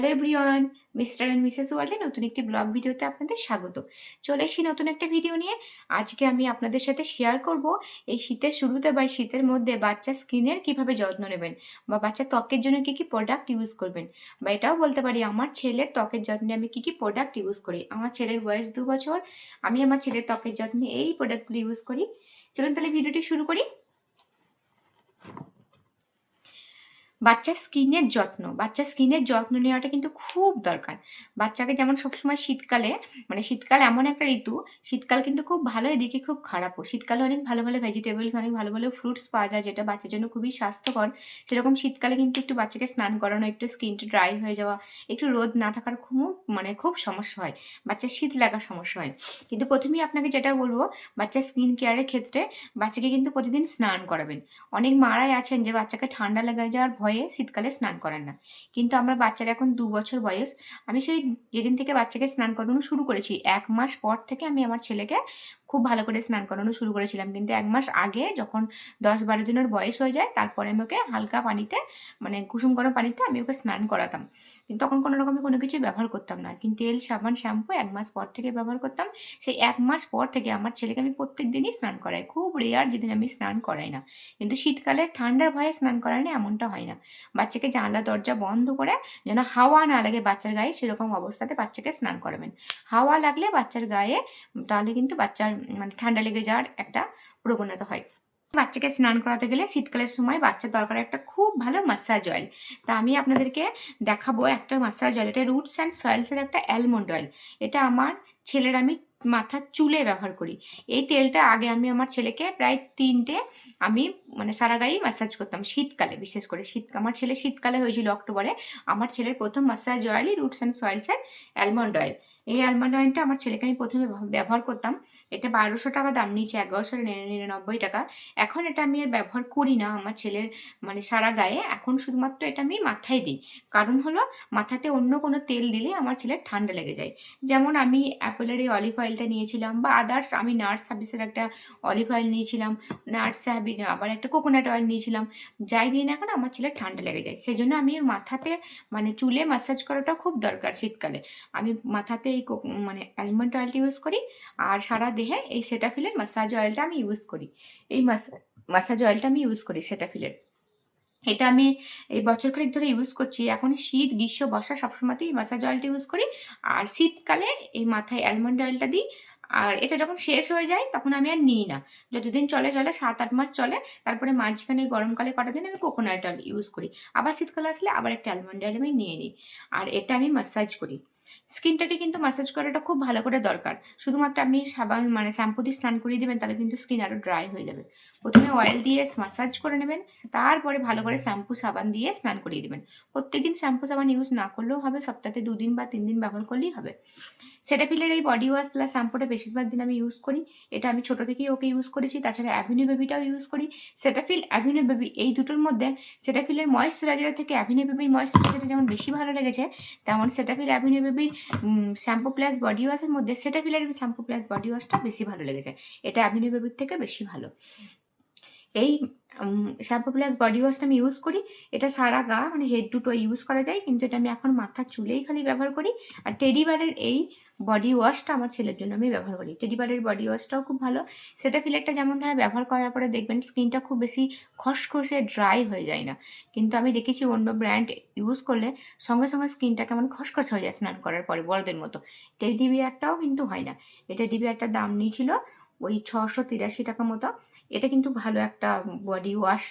Hello everyone mister and Mrs ওয়ার্ল্ডে নতুন একটি ব্লগ ভিডিওতে আপনাদের স্বাগত। চলে এসেছি নতুন একটা ভিডিও নিয়ে। আজকে আমি আপনাদের সাথে শেয়ার করব এই শীতের শুরুতে বা শীতের মধ্যে বাচ্চার স্কিনের কীভাবে যত্ন নেবেন বা বাচ্চার ত্বকের জন্য কি কি প্রোডাক্ট ইউজ করবেন বা এটাও বলতে পারি আমার ছেলের ত্বকের যত্নে আমি কি কি প্রোডাক্ট ইউজ করি। আমার ছেলের বয়স দু বছর, আমি আমার ছেলের ত্বকের যত্নে এই প্রোডাক্টগুলো ইউজ করি। চলুন তাহলে ভিডিওটি শুরু করি। বাচ্চার স্কিনের যত্ন, বাচ্চার স্কিনের যত্ন নেওয়াটা কিন্তু খুব দরকার। বাচ্চাকে যেমন সবসময় শীতকালে মানে শীতকাল এমন একটা ঋতু, শীতকাল কিন্তু খুব ভালো এদিকে খুব খারাপও। শীতকালে অনেক ভালো ভালো ভেজিটেবলস অনেক ভালো ভালো ফ্রুটস পাওয়া যায়, যেটা বাচ্চার জন্য খুবই স্বাস্থ্যকর। সেরকম শীতকালে কিন্তু একটু বাচ্চাকে স্নান করানো, একটু স্কিনটা ড্রাই হয়ে যাওয়া, একটু রোদ না থাকার খুব মানে খুব সমস্যা হয়। বাচ্চার শীত লাগার সমস্যা হয়। কিন্তু প্রথমেই আপনাকে যেটা বলব, বাচ্চার স্কিন কেয়ারের ক্ষেত্রে বাচ্চাকে কিন্তু প্রতিদিন স্নান করাবেন। অনেক মারাই আছেন যে বাচ্চাকে ঠান্ডা লেগে যাওয়ার ভয়ে শীতকালে স্নান করান না। কিন্তু আমার বাচ্চার এখন দু বছর বয়স, আমি সেই যেদিন থেকে বাচ্চাকে স্নান করানো শুরু করেছি, এক মাস পর থেকে আমি আমার ছেলেকে খুব ভালো করে স্নান করানো শুরু করেছিলাম। কিন্তু এক মাস আগে যখন দশ বারো দিনের বয়স হয়ে যায়, তারপরে আমি ওকে হালকা পানিতে মানে কুসুম গরম পানিতে আমি ওকে স্নান করাতাম। কিন্তু তখন কোনো রকমের কোনো কিছু ব্যবহার করতাম না। কিন্তু তেল, সাবান, শ্যাম্পু এক মাস পর থেকে ব্যবহার করতাম। সেই এক মাস পর থেকে আমার ছেলেকে আমি প্রত্যেক দিনই স্নান করাই। খুব রেয়ার যেদিন আমি স্নান করাই না। কিন্তু শীতকালে ঠান্ডার ভয়ে স্নান করাই না এমনটা হয় না। বাচ্চাকে জানলা, দরজা বন্ধ করে যেন হাওয়া না লাগে বাচ্চার গায়ে, সেরকম অবস্থাতে বাচ্চাকে স্নান করাবেন। হাওয়া লাগলে বাচ্চার গায়ে, তাহলে কিন্তু বাচ্চার মানে ঠান্ডা লেগে যাওয়ার একটা প্রবণতা হয়। বাচ্চাকে স্নান করাতে গেলে শীতকালের সময় বাচ্চার দরকার একটা খুব ভালো মাসাজ অয়েল তা আমি আপনাদেরকে দেখাবো একটা মাসাজ অয়েল এটা রুটস অ্যান্ড সয়েলসের একটা অ্যালমন্ড অয়েল এটা আমার ছেলের আমি মাথার চুলে ব্যবহার করি। এই তেলটা আগে আমি আমার ছেলেকে প্রায় তিনটে আমি মানে সারা গায়েই ম্যাসাজ করতাম শীতকালে, বিশেষ করে শীত, আমার ছেলে শীতকালে হয়েছিল অক্টোবরে। আমার ছেলের প্রথম মাসাজ অয়েলই রুটস অ্যান্ড সয়েলসের অ্যালমন্ড অয়েল এই অ্যালমন্ড অয়েলটা আমার ছেলেকে আমি প্রথমে ব্যবহার করতাম। এটা বারোশো টাকা দাম নিয়েছে এগারোশো নিরানব্বই টাকা। এখন এটা আমি আর ব্যবহার করি না। আমার ছেলের মানে সারা গায়ে। এখন শুধুমাত্র এটা আমি মাথায় দিই। কারণ হলো, মাথাতে অন্য কোনো তেল দিলে আমার ছেলের ঠান্ডা লেগে যায়। যেমন আমি অ্যাপেলের এই অলিভ অয়েলটা নিয়েছিলাম বা আদার্স, আমি নার্স সার্ভিসের একটা অলিভ অয়েল নিয়েছিলাম নার্স সার্ভিস আবার একটা কোকোনাট অয়েল নিয়েছিলাম। যাই দিই না কেন, আমার ছেলের ঠান্ডা লেগে যায়। সেই জন্য আমি মাথাতে মানে চুলে ম্যাসাজ করাটা খুব দরকার শীতকালে। আমি মাথাতে মানে অ্যালমন্ড অয়েলটা ইউজ করি, আর সারা দেহে এই সেটাফিলের মাসাজ অয়েলটা আমি ইউজ করি। এই মাসাজ অয়েলটা আমি ইউজ করি সেটাফিলের এটা আমি এই বছর খানিক ধরে ইউজ করছি। এখন শীত, গ্রীষ্ম, বর্ষা সবসময়তেই এই মাসাজ অয়েলটা ইউজ করি। আর শীতকালে এই মাথায় অ্যালমন্ড অয়েলটা দিই। আর এটা যখন শেষ হয়ে যায়, তখন আমি আর নিই না। যতদিন চলে চলে সাত আট মাস চলে, তারপরে মাঝখানে গরমকালে কটা দিন আমি কোকোনাট অয়েল ইউজ করি। আবার শীতকালে আসলে আবার একটা অ্যালমন্ড অয়েল আমি নিয়ে নিই। আর এটা আমি মাসাজ করি। স্কিনটাকে কিন্তু ম্যাসাজ করাটা খুব ভালো করে দরকার। শুধুমাত্র আপনি সাবান মানে শ্যাম্পু দিয়ে স্নান করিয়ে দেবেন, তাহলে কিন্তু স্কিন আরও ড্রাই হয়ে যাবে। প্রথমে অয়েল দিয়ে ম্যাসাজ করে নেবেন, তারপরে ভালো করে শ্যাম্পু সাবান দিয়ে স্নান করিয়ে দেবেন। প্রত্যেকদিন শ্যাম্পু সাবান ইউজ না করলেও হবে সপ্তাহে দুদিন বা তিন দিন ব্যবহার করলেই হবে। সেটাফিলের এই বডি ওয়াশ প্লাস শ্যাম্পুটা বেশিরভাগ দিন আমি ইউজ করি। এটা আমি ছোটো থেকেই ওকে ইউজ করেছি, তাছাড়া অ্যাভিনিউ বেবিটাও ইউজ করি। সেটাফিল অ্যাভিনিউ বেবি এই দুটোর মধ্যে সেটা সেটাফিলের ময়েশ্চারাইজার থেকে অ্যাভিনিউ বেবির ময়েশ্চারাইজারটা যেমন বেশি ভালো লেগেছে, তেমন সেটা সেটাফিল অ্যাভিনিউ বেবির শ্যাম্পু প্লাস বডি ওয়াশের মধ্যে সেটা সেটাফিলের শ্যাম্পু প্লাস বডি ওয়াশটা বেশি ভালো লেগেছে এটা অ্যাভিনিউ বেবির থেকে বেশি ভালো। এই শ্যাম্পু প্লাস বডি ওয়াশটা আমি ইউজ করি। এটা সারা গা মানে হেড দুটো ইউজ করা যায়, কিন্তু এটা আমি এখন মাথার চুলেই খালি ব্যবহার করি। আর টেডি বারের এই বডি ওয়াশটা আমার ছেলের জন্য আমি ব্যবহার করি। টেডি টেডিবারের বডি ওয়াশটাও খুব ভালো। সেটা ফিলেরটা যেমন ধরা ব্যবহার করার পরে দেখবেন স্কিনটা খুব বেশি খসখসে ড্রাই হয়ে যায় না। কিন্তু আমি দেখেছি অন্য ব্র্যান্ড ইউজ করলে সঙ্গে সঙ্গে স্কিনটা কেমন খসখস হয়ে যায় স্নান করার পরে বড়দের মতো। টেডি বিয়ারটাও কিন্তু হয় না। এটা ডিবিয়ারটার দাম নিয়েছিল ওই ছশো তিরাশি টাকা মতো। এটা কিন্তু ভালো একটা বডি ওয়াশ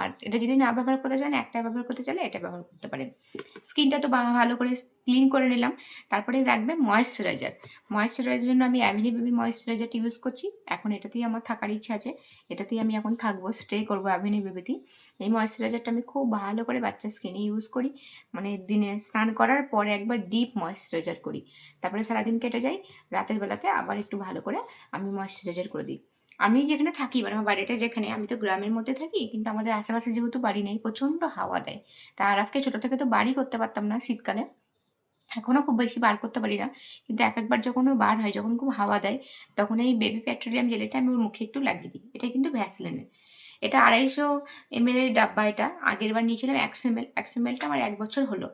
আর এটা যদি না ব্যবহার করতে চান, একটা ব্যবহার করতে চাইলে এটা ব্যবহার করতে পারেন। স্কিনটা তো ভালো করে ক্লিন করে নিলাম। তারপরে রাখবে ময়েশ্চারাইজার ময়েশ্চারাইজার জন্য আমি অ্যাভিনি বেবি ময়েশ্চারাইজারটা ইউজ করছি। এখন এটাতেই আমার থাকার ইচ্ছা আছে। এটাতেই আমি এখন থাকব স্টে করব অ্যাভিনি বেবিতেই এই ময়েশ্চারাইজারটা আমি খুব ভালো করে বাচ্চার স্কিনে ইউজ করি। মানে দিনে স্নান করার পরে একবার ডিপ ময়েশ্চারাইজার করি। তারপরে সারাদিন কেটে যাই রাতের বেলাতে আবার একটু ভালো করে আমি ময়েশ্চারাইজার করে দিই। আমি যেখানে থাকি মানে আমার বাড়িটা যেখানে, আমি তো গ্রামের মধ্যে থাকি, কিন্তু আমাদের আশেপাশে যেহেতু বাড়ি নেই, প্রচণ্ড হাওয়া দেয়। তা আরাফকে ছোটো থেকে তো বাড়ি করতে পারতাম না শীতকালে। এখনও খুব বেশি বার করতে পারি না, কিন্তু এক একবার যখন ও বার হয়, যখন খুব হাওয়া দেয়, তখন এই বেবি পেট্রোলিয়াম জেলেটা আমি ওর মুখে একটু লাগিয়ে দিই। এটা কিন্তু ভ্যাসলিনের এটা আড়াইশো এমএল এর ডাব্বা এটা। আগের বার নিয়েছিলাম একশো এমএল একশো এমএলটা আমার এক বছর হলো।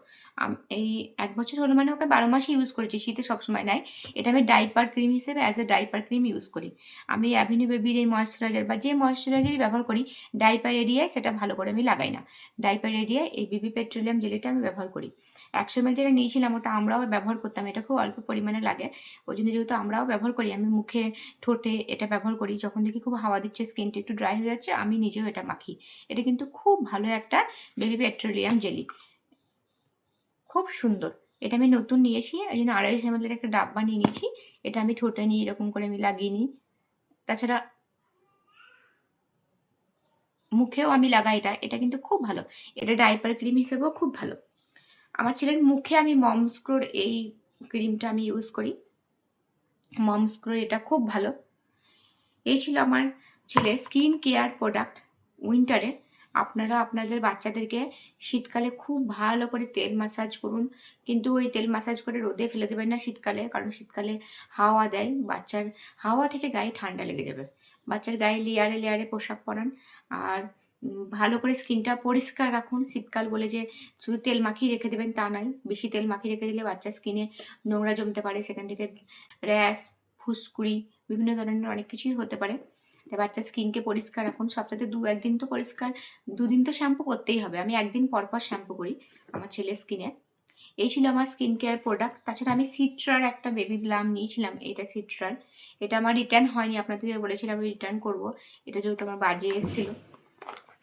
এই এক বছর হলো মানে ওকে বারো মাসই ইউজ করেছি, শীতে সবসময় নাই। এটা আমি ডাইপার ক্রিম হিসেবে as a diaper cream use করি। আমি অ্যাভিনিউ বেবির এই ময়শ্চারাইজার বা যে ময়শ্চারাইজারই ব্যবহার করি ডাইপার এরিয়ায় সেটা ভালো করে আমি লাগাই না। ডাইপার এরিয়ায় এই বিবি পেট্রোলিয়াম জেলিটা আমি ব্যবহার করি। একশো এমএল যেটা নিয়েছিলাম, ওটা আমরাও ব্যবহার করতাম। এটা খুব অল্প পরিমাণে লাগে। ওই জন্য যেহেতু আমরাও ব্যবহার করি, আমি মুখে, ঠোঁটে এটা ব্যবহার করি। যখন দেখি খুব হাওয়া দিচ্ছে স্কিনটা একটু ড্রাই হয়ে যাচ্ছে, আমি নিজেও এটা মাখি। এটা কিন্তু খুব ভালো একটা বেবি পেট্রোলিয়াম জেলি খুব সুন্দর। এটা আমি নতুন নিয়েছি এই জন্য আড়াইশো এমএলের একটা ডাব্বা নিয়ে নিয়েছি। এটা আমি ঠোঁটে নিয়ে এরকম করে আমি লাগিয়ে নিই। তাছাড়া মুখেও আমি লাগাই এটা। এটা কিন্তু খুব ভালো। এটা ডাইপার ক্রিম হিসেবেও খুব ভালো। আমার ছেলের মুখে আমি মমস্ক্রোর এই ক্রিমটা আমি ইউজ করি। মমস্ক্রোর এটা খুব ভালো। এই ছিল আমার ছেলের স্কিন কেয়ার প্রোডাক্ট উইন্টারে আপনারা আপনাদের বাচ্চাদেরকে শীতকালে খুব ভালো করে তেল মাসাজ করুন। কিন্তু ওই তেল মাসাজ করে রোদে ফেলে দেবেন না শীতকালে, কারণ শীতকালে হাওয়া দেয়, বাচ্চার হাওয়া থেকে গায়ে ঠান্ডা লেগে যাবে। বাচ্চার গায়ে লেয়ারে লেয়ারে পোশাক পরান। আর ভালো করে স্কিনটা পরিষ্কার রাখুন। শীতকাল বলে যে শুধু তেল মাখিয়ে রেখে দেবেন তা নয়, বেশি তেল মাখিয়ে রেখে দিলে বাচ্চার স্কিনে নোংরা জমতে পারে। সেখান থেকে র্যাশ, ফুসকুড়ি, বিভিন্ন ধরনের অনেক কিছুই হতে পারে। বাচ্চার স্কিনকে পরিষ্কার রাখুন। সপ্তাহে দু একদিন তো পরিষ্কার, দুদিন তো শ্যাম্পু করতেই হবে। আমি একদিন পর পর শ্যাম্পু করি আমার ছেলের স্কিনে এই ছিল আমার স্কিন কেয়ার প্রোডাক্ট তাছাড়া আমি সিট্রার একটা বেবি ব্লাম নিয়েছিলাম, এটা সিট্রার এটা আমার রিটার্ন হয়নি, আপনাদেরকে বলেছিলাম আমি রিটার্ন করব। এটা যেহেতু আমার বাজে এসেছিল।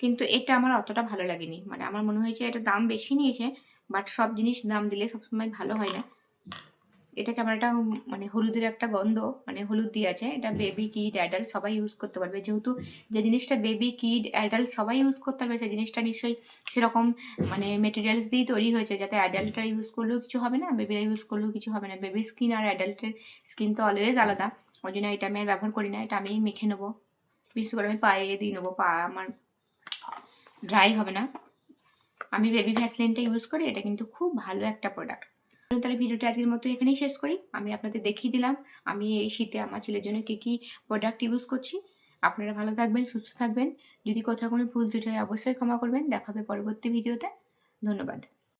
কিন্তু এটা আমার অতটা ভালো লাগেনি। মানে আমার মনে হয়েছে এটা দাম বেশি নিয়েছে বাট সব জিনিস দাম দিলে সবসময় ভালো হয় না। এটা কেমন একটা মানে হলুদের একটা গন্ধ মানে হলুদ দিয়ে আছে। এটা বেবি কিড অ্যাডাল্ট সবাই ইউজ করতে পারবে। যেহেতু যে জিনিসটা বেবি কিড অ্যাডাল্ট সবাই ইউজ করতে পারবে সেই জিনিসটা নিশ্চয়ই সেরকম মানে মেটেরিয়ালস দিয়েই তৈরি হয়েছে যাতে অ্যাডাল্টরা ইউজ করলেও কিছু হবে না বেবিরা ইউজ করলেও কিছু হবে না। বেবি স্কিন আর অ্যাডাল্টের স্কিন তো অলওয়েজ আলাদা। ওই জন্য এটা আমি আর ব্যবহার করি না এটা আমি মেখে নেব। বিশেষ করে আমি পায়ে দিয়ে নেব পা আমার ড্রাই হবে না। আমি বেবি ভ্যাসলিনটা ইউজ করি এটা কিন্তু খুব ভালো একটা প্রোডাক্ট তাহলে ভিডিওটা আজকের মতো এখানেই শেষ করি। আমি আপনাদের দেখিয়ে দিলাম, আমি এই শীতে আমার ছেলের জন্য কী কী প্রোডাক্ট ইউজ করছি। আপনারা ভালো থাকবেন, সুস্থ থাকবেন। যদি কোথাও কোনো ভুল ত্রুটি হয়, অবশ্যই ক্ষমা করবেন। দেখাবে পরবর্তী ভিডিওতে। ধন্যবাদ।